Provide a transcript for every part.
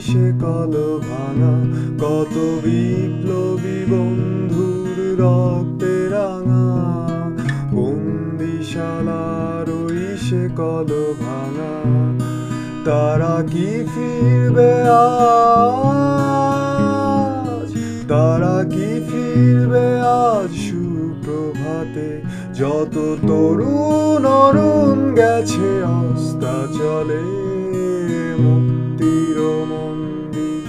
সে call ভাঙা কত বিপ্লবী বন্ধুর রক্তে রাঙা। বন্দিশালার সে কল ভাঙা তারা কি ফিরবে আজ? তারা কি ফিরবে আজ সুপ্রভাতে? যত তরুণ অরুণ গেছে মুক্তির মন্দির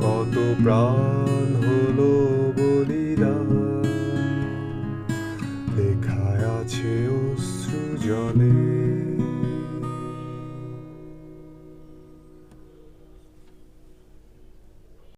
কত প্রাণ লেখায় আছে জলে